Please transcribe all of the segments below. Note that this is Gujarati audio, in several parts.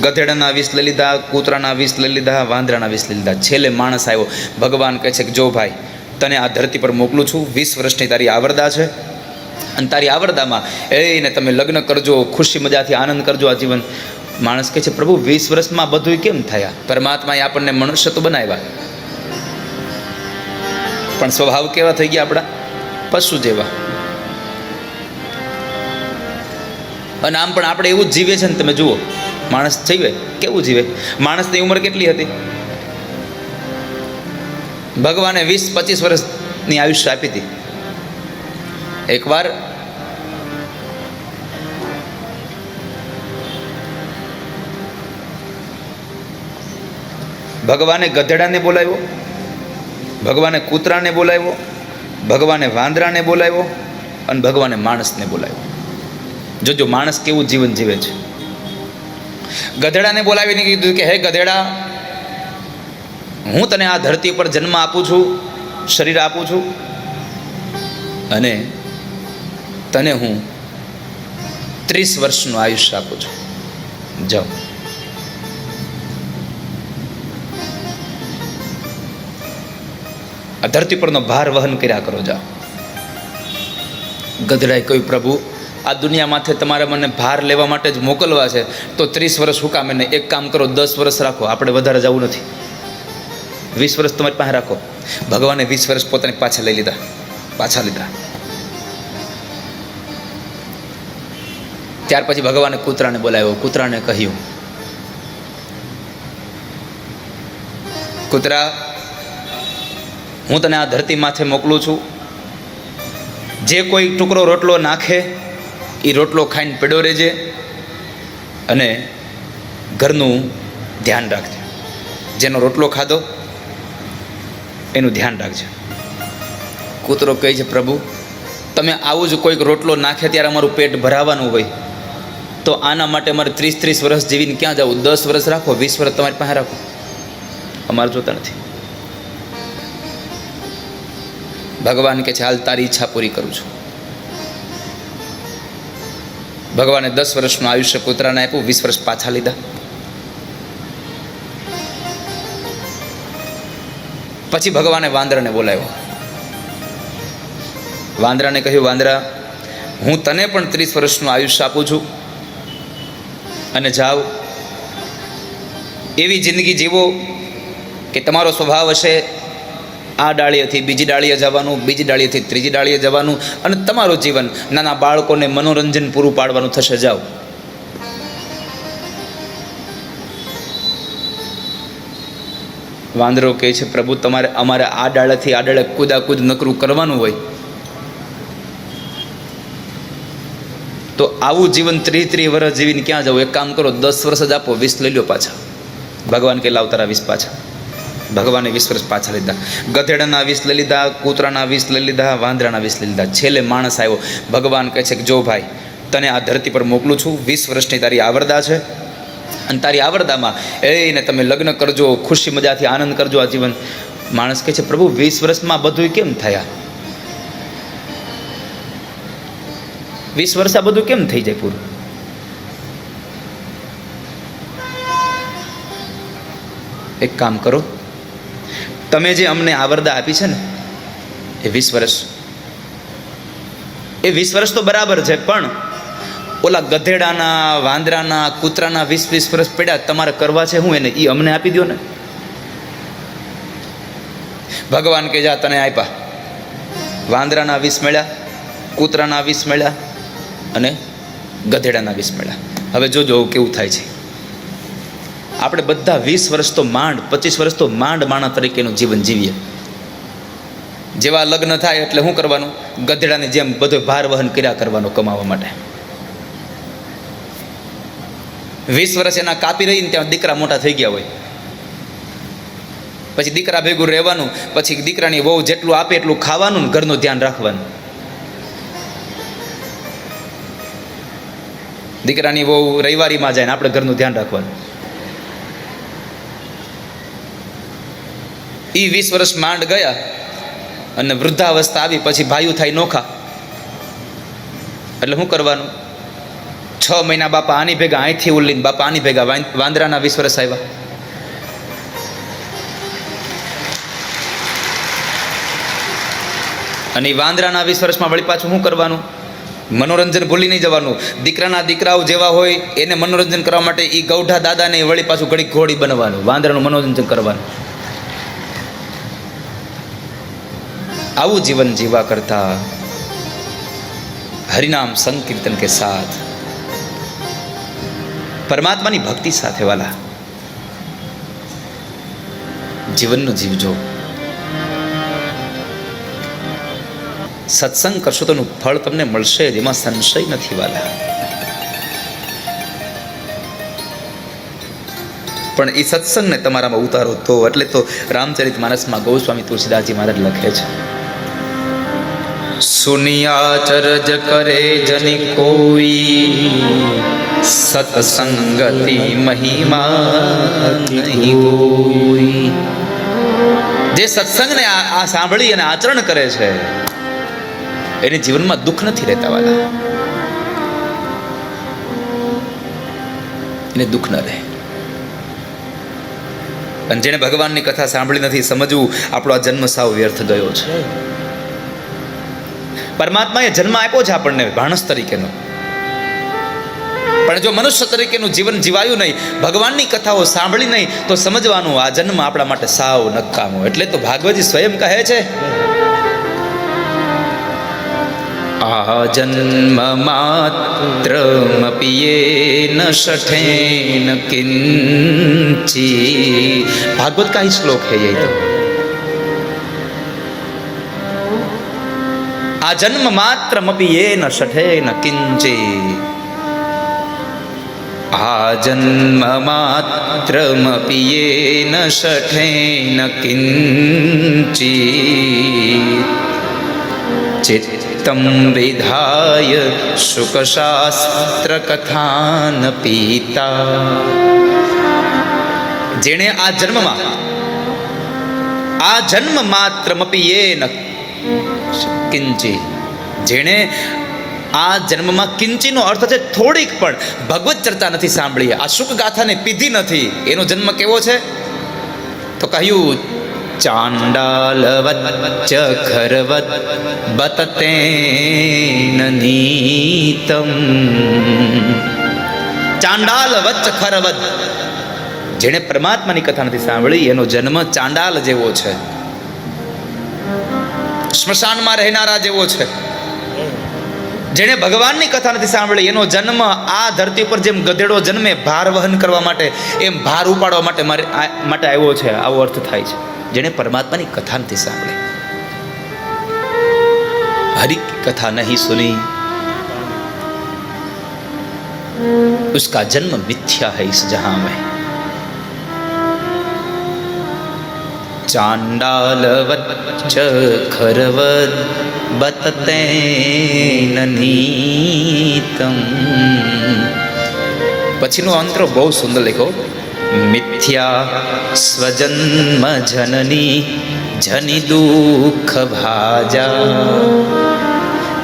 ગધેડાના વીસ લઈ લીધા, કૂતરાના વીસ લઈ લીધા, વાંદરાના વીસ લઈ લીધા. છેલ્લે માણસ આવ્યો. ભગવાન કહે છે કે, જો ભાઈ, તને આ ધરતી પર મોકલું છું, વીસ વર્ષની તારી આવરદા છે. અને તારી આવરદામાં એને તમે લગ્ન કરજો, ખુશી મજાથી આનંદ કરજો આ જીવન. માણસ કહે છે, પ્રભુ, વીસ વર્ષમાં બધું કેમ થયા? પરમાત્માએ આપણને મનુષ્ય તો બનાવ્યા. પણ સ્વભાવ કેવા થઈ ગયા આપણા? પશુ જેવા. અને આમ પણ આપણે એવું જ જીવે છે ને તમે જુઓ, માણસ જીવે, કેવું જીવે? માણસની ઉંમર કેટલી હતી? ભગવાને વીસ પચીસ વર્ષની આયુષ્ય આપી હતી. એકવાર ભગવાને ગધેડાને બોલાવ્યો, ભગવાને કૂતરાને બોલાવ્યો, ભગવાને વાંદરાને બોલાવ્યો અને ભગવાને માણસને બોલાવ્યો. જોજો માણસ કેવું જીવન જીવે છે. ગધેડાને બોલાવીને કીધું કે, હે ગધેડા, હું તને આ ધરતી પર જન્મ આપું છું, શરીર આપું છું અને તને હું ત્રીસ વર્ષનું આયુષ્ય આપું છું. જાઓ. આ ધરતી પરનો ભાર વહન કર્યા કરો, જાઓ. ગધડાએ કહ્યું, પ્રભુ આ દુનિયામાંથી તમારે મને ભાર લેવા માટે જ મોકલવા છે. તો ત્રીસ વર્ષ શું કામ એને એક કામ કરો, દસ વર્ષ રાખો. આપણે વધારે જવું નથી. વીસ વર્ષ તમારી પાસે રાખો. ભગવાને વીસ વર્ષ પોતાની પાછા લઈ લીધા. પાછા લીધા. ત્યાર પછી ભગવાને કૂતરાને બોલાવ્યો. કૂતરાને કહ્યું, કૂતરા, હું તને આ ધરતી માથે મોકલું છું. જે કોઈ ટુકડો રોટલો નાખે એ રોટલો ખાઈને પડ્યો રહેજે અને ઘરનું ધ્યાન રાખજે. જેનો રોટલો ખાધો, એનું ધ્યાન રાખજે. કૂતરો કહે છે, પ્રભુ, તમે આવું જ કોઈક રોટલો નાખે ત્યારે અમારું પેટ ભરાવાનું હોય. તો આના માટે અમારે ત્રીસ ત્રીસ વર્ષ જીવીને ક્યાં જવું દસ વર્ષ રાખો, વીસ વર્ષ તમારી પાસે રાખો. અમારે જોતા નથી. ભગવાન કે છે, હાલ તારી ઈચ્છા પૂરી કરું છું. ભગવાને દસ વર્ષનું આયુષ્ય પુત્રને આપ્યું, વીસ વર્ષ પાછા લીધા. પછી ભગવાને વાંદરાને બોલાવ્યો. વાંદરાને કહ્યું, વાંદરા, હું તને પણ ત્રીસ વર્ષનું આયુષ્ય આપું છું અને જાઓ. એવી જિંદગી જીવો કે તમારો સ્વભાવ હશે આ ડાળીએથી બીજી ડાળીએ જવાનું, બીજી ડાળીએથી ત્રીજી ડાળીએ જવાનું અને તમારું જીવન નાના બાળકોને મનોરંજન પૂરું પાડવાનું થશે. જાઓ. વાંદરો કહે છે, પ્રભુ, તમારે અમારે આ ડાળેથી આ ડાળે કુદાકુદ નકરું કરવાનું હોય. તો આવું જીવન ત્રીસ ત્રીસ વર્ષ જીવીને ક્યાં જવું એક કામ કરો, દસ વર્ષ જ આપો, વીસ લઈ લો પાછા. ભગવાન કે લાવ તારા વીસ પાછા. ભગવાને વીસ વર્ષ પાછા લીધા. ગધેડાના વીસ લઈ લીધા, કૂતરાના વીસ લઈ લીધા, વાંદરાના વીસ લઈ લીધા. છેલ્લે માણસ આવ્યો. ભગવાન કહે છે કે, જો ભાઈ, તને આ ધરતી પર મોકલું છું. વીસ વર્ષની તારી આવરદા છે. અને તારી આવરદામાં એને તમે લગ્ન કરજો, ખુશી મજાથી આનંદ કરજો આ જીવન. માણસ કહે છે, પ્રભુ, વીસ વર્ષમાં બધું કેમ થયા? વીસ વર્ષ આ બધું કેમ થઈ જાય પૂરું? એક કામ કરો તમે જે અમને આવરદા આપી છે ને, એ વીસ વર્ષ. એ વીસ વર્ષ તો બરાબર છે, પણ ઓલા ગધેડાના, વાંદરાના, કૂતરાના વીસ વીસ વર્ષ પડ્યા, તમારે કરવા છે હું એને? એ અમને આપી દો ને. ભગવાન કે જા તને આપ્યા વાંદરાના વીસ મળ્યા, કૂતરાના વીસ મળ્યા અને ગધેડાના વીસ મળ્યા. હવે જોજો કેવું થાય છે. આપણે બધા વીસ વર્ષ તો માંડ, પચીસ વર્ષ તો માંડ માણા તરીકેનું જીવન જીવીએ. જેવા લગ્ન થાય એટલે શું કરવાનું? ગધેડાની જેમ બધો ભાર વહન કર્યા કરવાનો કમાવા માટે. વીસ વર્ષ એના કાપી રહીને ત્યાં દીકરા મોટા થઈ ગયા હોય. પછી દીકરા ભેગું રહેવાનું, પછી દીકરાની વહુ જેટલું આપે એટલું ખાવાનું ઘરનું ધ્યાન રાખવાનું. દીકરાની વહુ રવિવારીમાં જાય ને આપણે ઘરનું ધ્યાન રાખવાનું. એ વીસ વર્ષ માંડ ગયા અને વૃદ્ધાવસ્થા આવી, પછી ભાઈઓ થાય નોખા. એટલે શું કરવાનું? છ મહિના બાપા આની ભેગા અહીંથી ઉલ્લીને બાપા આની ભેગા વાંદરાના વીસ વર્ષ આવ્યા અને એ વાંદરાના વીસ વર્ષમાં વળી પાછું શું કરવાનું? મનોરંજન ભૂલી નહીં જવાનું. દીકરાના દીકરાઓ જેવા હોય, એને મનોરંજન કરવા માટે એ ગૌઢા દાદાને વળી પાછું ઘડી ઘોડી બનવાનું, વાંદરાનું મનોરંજન કરવાનું. આવું જીવન જીવા કરતા હરિનામ સંકીર્તન કે સાથ પરમાત્માની ભક્તિ સાથે વાલા જીવનનું જીવજો સત્સંગ કરશો તો એનું ફળ તમને મળશે, જેમાં સંશય નથી વાલા. પણ એ સત્સંગને તમારામાં ઉતારો તો, એટલે તો રામચરિત માનસમાં ગૌસ્વામી તુલસીદાસજી મહારાજ લખે છે. સુનિયા ચરજ કરે જની કોઈ સતસંગતિ મહિમા નહીં કોઈ જે સત્સંગને આ સાંભળી અને આચરણ કરે છે, એને જીવનમાં દુઃખ નથી રહેતા વાલા. એને દુઃખ ન રહે. અને જેણે ભગવાનની કથા સાંભળી નથી સમજવું, આપણો આ જન્મ સાવ વ્યર્થ ગયો છે. પરમાત્માએ જન્મ આપ્યો છે આપણને ભાણસ તરીકેનો. પણ જો મનુષ્ય તરીકેનું જીવન જીવાયું નહીં, ભગવાનની કથાઓ સાંભળી નહીં, તો સમજવાનું આ જન્મ આપણા માટે સાવ નકામો. એટલે તો ભાગવતી સ્વયં કહે છે, આ જન્મ માત્ર પિયે ન શઠેન કિંચી. ભાગવત કા શ્લોક હે એ તો. આ જન્મ માત્ર મપી એ ન શઠે ન કિંચે. આ જન્મ માત્ર મપીએ ન શઠે ન કિંચી. ચિત્તમ વિધાય શુકશાસ્ત્ર કથાન પીતા. જેણે આ જન્મમાં, આ જન્મ માત્ર મપીએ ન કિંચી. જેણે આ જન્મમાં કિંચીનો અર્થ છે થોડીક પણ. ભગવત ચર્ચા નથી સાંભળી. આ શુક ગાથાને પીધી નથી. એનો જન્મ કેવો છે? તો કહ્યું ચાંડાલવચ્ચ ખરવત બતતે નીતમ. ચાંડાલ વચ્ચ ખરવત જેણે પરમાત્માની કથા નથી સાંભળી, એનો જન્મ ચાંડાલ જેવો છે. સ્મશાનમાં રહેનારા જેવો છે. જેણે ભગવાનની કથા નથી સાંભળી, એનો જન્મ આ ધરતી પર જેમ ગધેડો જન્મે, ભાર વહન કરવા માટે, એમ ભાર ઉપાડવા માટે મારે માટે આવ્યો છે, આવો અર્થ થાય છે. જેણે પરમાત્માની કથા નથી સાંભળી. હરિ કથા નહીં સુની. ઉસકા જન્મ મિથ્યા હૈ ઇસ જહાં મેં. ચાંડાલવચ્ચ ખરવદ બતતેન નીતમ. પછીનો અંતરો બહુ સુંદર લખ્યો મિથ્યા સ્વજન્મ જનની જની દુઃખ ભાજા.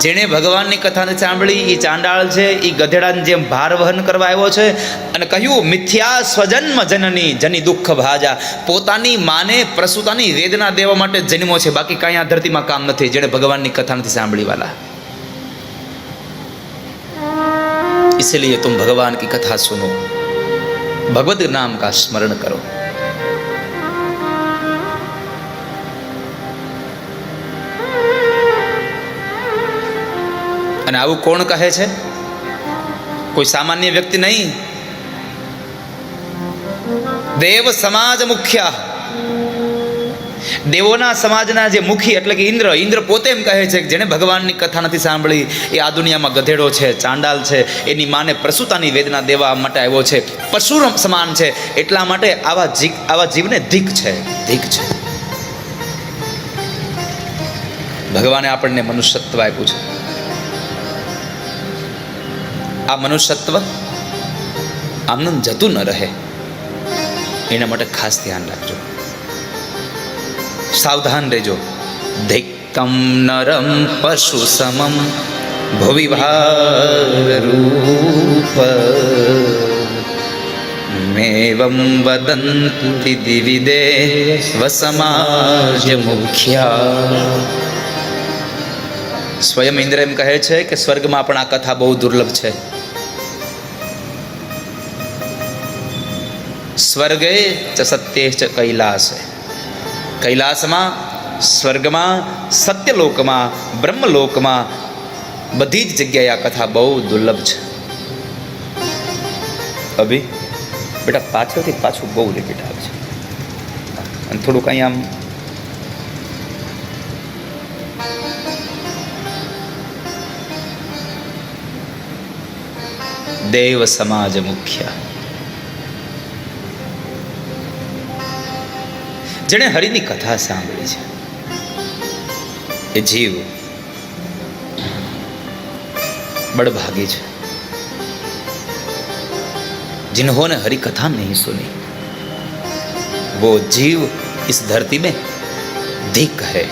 જેણે ભગવાનની કથા નથી સાંભળી એ ચાંડાળ છે એ ગધેડાને જેમ ભાર વહન કરવા આવ્યો છે અને કહ્યું મિથ્યા સ્વજન્મ જનની જની દુઃખ ભાજા પોતાની માને પ્રસૂતાની વેદના દેવા માટે જન્મો છે બાકી કાંઈ આ ધરતીમાં કામ નથી જેણે ભગવાનની કથા નથી સાંભળી વાલા इसलिए तुम भगवान की कथा सुनो भगवत नाम का स्मरण करो અને આવું કોણ કહે છે? કોઈ સામાન્ય વ્યક્તિ નહીં? દેવ સમાજ મુખ્ય. દેવોના સમાજના જે મુખી, એટલે કે ઇન્દ્ર ઇન્દ્ર પોતે એમ કહે છે કે જેણે ભગવાનની કથા નથી સાંભળી, એ આ દુનિયામાં ગધેડો છે, ચાંડાલ છે, એની માને પ્રસૂતાની વેદના દેવા માટે આવ્યો છે. પશુ સમાન છે, એટલા માટે આવા જીવ આવા જીવને ધીક છે ધીક છે. ભગવાને આપણને મનુષ્યત્વ આપ્યું છે. આ મનુષ્યત્વ આમનું જતું ન રહે. એના માટે ખાસ ધ્યાન રાખજો. સાવધાન રહેજો. ધિક્કમ નરમ પશુ સમમ રૂપ. મેવમ વદંતિ દિવિદે વસમાજ મુખ્યા. સ્વયં ઇન્દ્ર એમ કહે છે કે સ્વર્ગમાં પણ આ કથા બહુ દુર્લભ છે. સ્વર્ગે ચ સત્ય ચ કૈલાસે કૈલાસમાં, સ્વર્ગમાં, સત્યલોકમાં, બ્રહ્મલોકમાં બધી જ જગ્યાએ આ કથા બહુ દુર્લભ છે. અભી, બેટા પાછળથી પાછું બહુ રિપીટ આવે છે. અને થોડુંક અહીં આમ દેવ સમાજ મુખ્ય. જેણે હરિની કથા સાંભળી છે એ જીવ बड़भागी છે जिन्होंने हरि कथा नहीं सुनी वो जीव इस धरती में धिक है